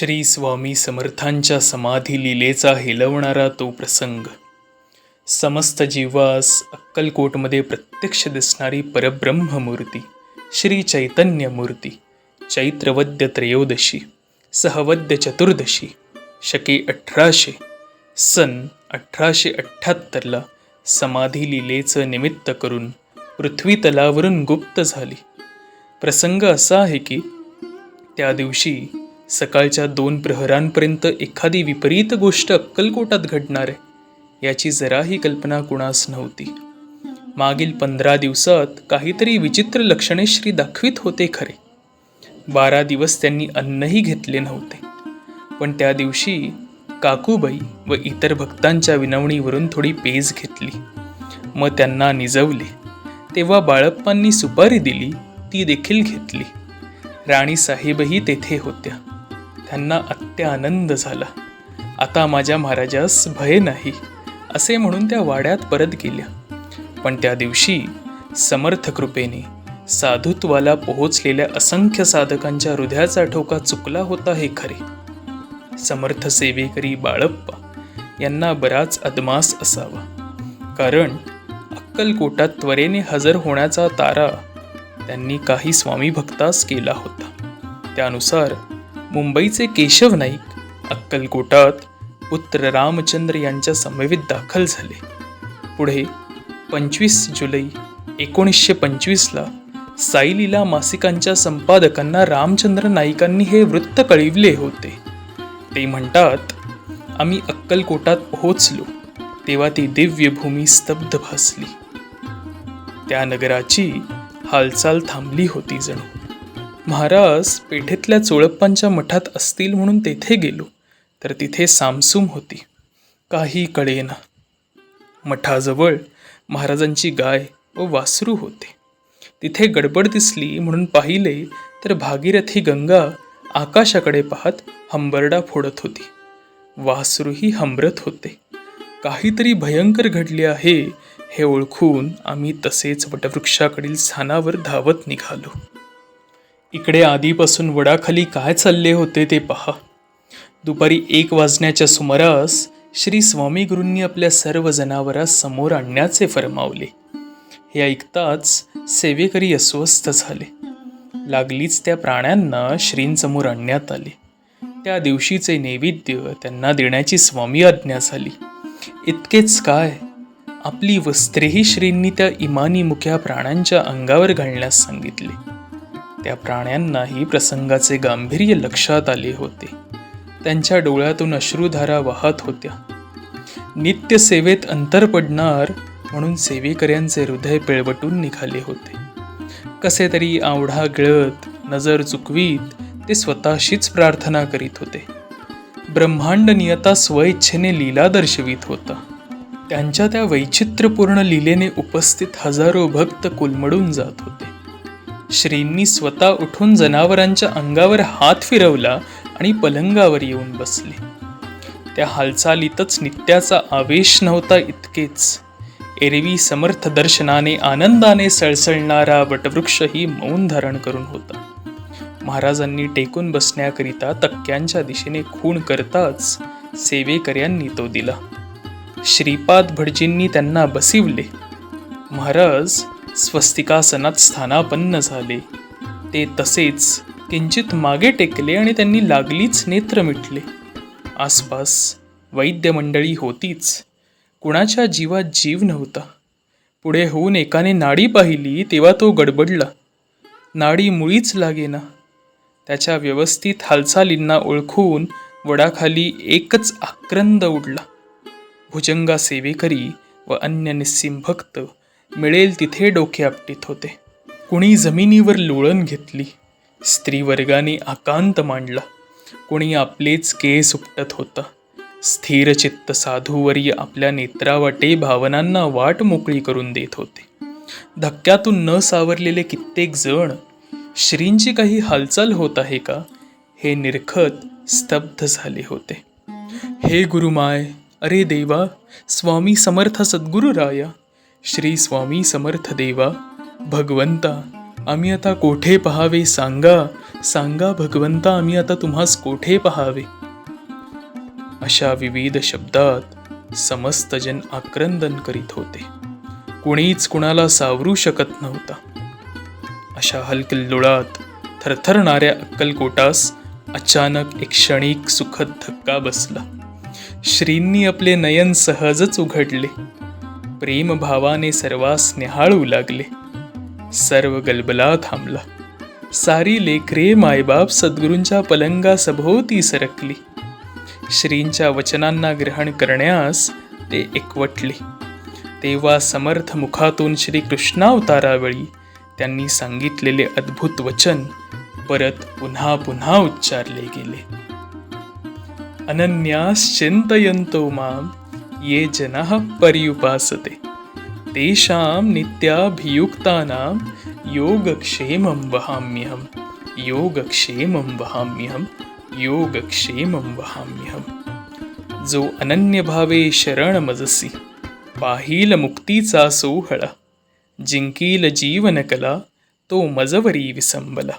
श्री स्वामी समर्थांच्या समाधी लिलेचा हेलवणारा तो प्रसंग. समस्त जीवास अक्कलकोटमध्ये प्रत्यक्ष दिसणारी परब्रह्ममूर्ती श्री चैतन्य मूर्ती चैत्रवद्य त्रयोदशी सहवद्य चतुर्दशी शके अठराशे सन अठराशे अठ्ठ्याहत्तरला समाधी लिलेचं निमित्त करून पृथ्वीतलावरून गुप्त झाली. प्रसंग असा आहे की त्या दिवशी सकाळच्या दोन प्रहरांपर्यंत एखादी विपरीत गोष्ट अक्कलकोटात घडणार आहे याची जराही कल्पना कुणास नव्हती. मागील पंधरा दिवसात काहीतरी विचित्र लक्षणे श्री दाखवित होते खरे. बारा दिवस त्यांनी अन्नही घेतले नव्हते. पण त्या दिवशी काकूबाई व इतर भक्तांच्या विनवणीवरून थोडी पेज घेतली. मग त्यांना निजवले. तेव्हा बाळप्पांनी सुपारी दिली ती देखील घेतली. राणी साहेबही तेथे होत्या. त्यांना अत्यानंद झाला. आता माझ्या महाराजास भय नाही असे म्हणून त्या वाड्यात परत गेल्या. पण त्या दिवशी समर्थ कृपेने साधुत्वाला पोहोचलेल्या असंख्य साधकांच्या हृदयाचा ठोका चुकला होता हे खरे. समर्थ सेवेकरी बाळप्पा यांना बराच अदमास असावा. कारण अक्कलकोटात त्वरेने हजर होण्याचा तारा त्यांनी काही स्वामी भक्तास केला होता. त्यानुसार मुंबईचे केशव नाईक अक्कलकोटात पुत्र रामचंद्र यांच्या समवेत दाखल झाले. पुढे पंचवीस जुलै एकोणीसशे पंचवीसला साईलीला मासिकांच्या संपादकांना रामचंद्र नाईकांनी हे वृत्त कळविले होते. ते म्हणतात आम्ही अक्कलकोटात पोहोचलो तेव्हा ती दिव्य भूमी स्तब्ध भासली. त्या नगराची हालचाल थांबली होती जणू. महाराज पेठेतल्या चोळप्पांच्या मठात असतील म्हणून तेथे गेलो. तर तिथे सामसूम होती. काही कळेना मठाजवळ महाराजांची गाय व वासरू होते. तिथे गडबड दिसली म्हणून पाहिले तर भागीरथी गंगा आकाशाकडे पाहत हंबरडा फोडत होती. वासरूही हंबरत होते. काहीतरी भयंकर घडले आहे हे ओळखून आम्ही तसेच वटवृक्षाकडील स्थानावर धावत निघालो. इकडे आधीपासून वडाखाली काय चालले होते ते पहा. दुपारी एक वाजण्याच्या सुमारास श्री स्वामी गुरूंनी आपल्या सर्व जनावरास समोर आणण्याचे फरमावले. हे ऐकताच सेवेकरी अस्वस्थ झाले. लागलीच त्या प्राण्यांना श्रींसमोर आणण्यात आले. त्या दिवशीचे नैवेद्य त्यांना देण्याची स्वामी आज्ञा झाली. इतकेच काय? आपली वस्त्रेही श्रींनी त्या इमानी मुख्या प्राण्यांच्या अंगावर घालण्यास सांगितले. त्या प्राण्यांनाही प्रसंगाचे गांभीर्य लक्षात आले होते. त्यांच्या डोळ्यातून अश्रुधारा वाहत होत्या. नित्य सेवेत अंतर पडणार म्हणून सेवेकऱ्यांचे हृदय पिळवटून निघाले होते. कसे तरी आवढा गिळत नजर चुकवीत ते स्वतःशीच प्रार्थना करीत होते. ब्रह्मांड नियता स्वइच्छेने लीला दर्शवित होता. त्यांच्या त्या वैचित्र्यपूर्ण लीलेने उपस्थित हजारो भक्त कुलमडून जात होते. श्रींनी स्वतः उठून जनावरांच्या अंगावर हात फिरवला आणि पलंगावर येऊन बसले. त्या हालचालीतच नित्याचा आवेश नव्हता इतकेच. एरवी समर्थ दर्शनाने आनंदाने सळसळणारा वटवृक्षही मौन धारण करून होता. महाराजांनी टेकून बसण्याकरिता तक्क्यांच्या दिशेने खूण करताच सेवेकऱ्यांनी तो दिला. श्रीपाद भटजींनी त्यांना बसिवले. महाराज स्वस्तिकासनात स्थानापन्न झाले. ते तसेच किंचित मागे टेकले आणि त्यांनी लागलीच नेत्र मिटले. आसपास वैद्य मंडळी होतीच. कुणाच्या जीवात जीव नव्हता. पुढे होऊन एकाने नाडी पाहिली तेव्हा तो गडबडला. नाडी मुळीच लागेना. त्याच्या व्यवस्थित हालचालींना ओळखून वडाखाली एकच आक्रंद उडला. भुजंगा सेवेकरी व अन्य निस्सिम भक्त मिळेल तिथे डोके आपटीत होते. कुणी जमिनीवर लोळण घेतली स्त्रीवर्गाने आकांत मांडला. कुणी आपलेच केस उपटत होता. स्थिरचित्त साधूवरी साधूवर्य आपल्या नेत्रावाटे भावनांना वाट मोकळी करून देत होते. धक्क्यातून न सावरलेले कित्येक जण श्रींची काही हालचाल होत आहे का? हे निरखत स्तब्ध झाले होते. हे गुरुमाय अरे देवा स्वामी समर्थ सद्गुरु राया श्री स्वामी समर्थ देवा भगवंता आम्ही आता कोठे पहावे सांगा सांगा भगवंता आम्ही आता तुम्हास कोठे पहावे? अशा विविध शब्दात समस्त जन आक्रंदन करीत होते. कुणीच कुणाला सावरू शकत नव्हता. अशा हलकल्लोळात थरथरणाऱ्या अक्कलकोटास अचानक एक क्षणिक सुखद धक्का बसला. श्रींनी आपले नयन सहजच उघडले. प्रेमभावाने सर्वास निहाळू लागले. सर्व गलबला थांबला. सारी लेखरे मायबाप सद्गुरूंच्या पलंगा सभोवती सरकली. श्रींच्या वचनांना ग्रहण करण्यास ते एकवटले. तेव्हा समर्थ मुखातून श्री कृष्णावतारावेळी त्यांनी सांगितलेले अद्भुत वचन परत पुन्हा पुन्हा उच्चारले गेले. अनन्यास चिंतयंतो माम ये जनाः पर्युपासते। तेषां नित्याभियुक्तानां योगक्षेमं वहाम्यहं योगक्षेमं वहाम्यहं योगक्षेमं वहाम्यहं जो अनन्यभावे शरणमजसि पाहिल मुक्तीचा सोहळा। जिंकील जीवनकला तो मजवरी विसंबला।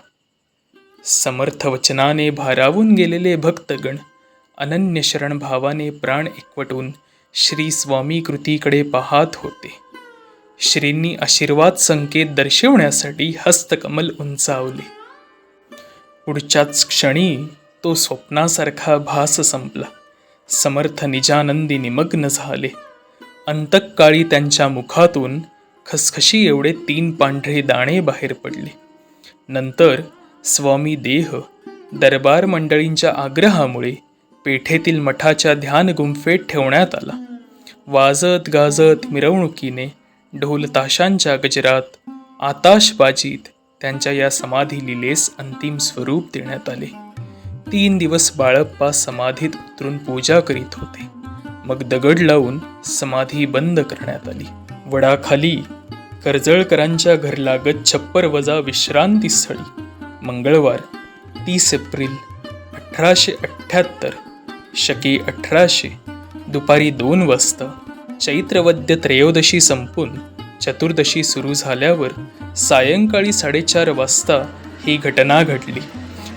समर्थ वचनाने भारावून गेलेले भक्तगण अनन्य शरण भावाने प्राण एकवटून श्री स्वामी कृतीकडे पाहत होते. श्रींनी आशीर्वाद संकेत दर्शवण्यासाठी हस्तकमल उंचावले. पुढच्याच क्षणी तो स्वप्नासारखा भास संपला. समर्थ निजानंदी निमग्न झाले. अंतकाळी त्यांच्या मुखातून खसखशी एवढे तीन पांढरे दाणे बाहेर पडले. नंतर स्वामी देह दरबार मंडळींच्या आग्रहामुळे पेठेतील मठाच्या ध्यान गुंफेत ठेवण्यात आला. वाजत गाजत मिरवणुकीने ढोल ताशांच्या गजरात आताशबाजीत त्यांच्या या समाधी लिलेस अंतिम स्वरूप देण्यात आले. तीन दिवस बाळप्पा समाधीत उतरून पूजा करीत होते. मग दगड लावून समाधी बंद करण्यात आली. वडाखाली कर्जळकरांच्या घरलागत छप्पर वजा विश्रांतीस्थळी मंगळवार तीस एप्रिल अठराशे अठ्ठ्याहत्तर शके अठराशे. दुपारी दोन वाजता चैत्रवद्य त्रयोदशी संपून चतुर्दशी सुरू झाल्यावर सायंकाळी साडेचार वाजता ही घटना घडली.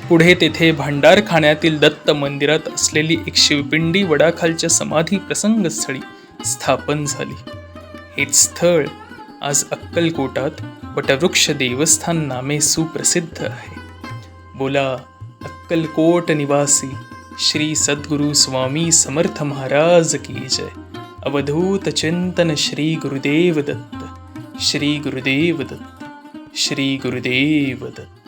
पुढे तेथे भांडारखाण्यातील दत्त मंदिरात असलेली एक शिवपिंडी वडाखालच्या समाधी प्रसंगस्थळी स्थापन झाली. हेच स्थळ आज अक्कलकोटात वटवृक्ष देवस्थान नामे सुप्रसिद्ध आहे. बोला अक्कलकोट निवासी श्री सद्गुरु स्वामी समर्थ महाराज की जय। अवधूत चिंतन श्री गुरुदेव दत्त। श्री गुरुदेव दत्त। श्री गुरुदेव दत्त।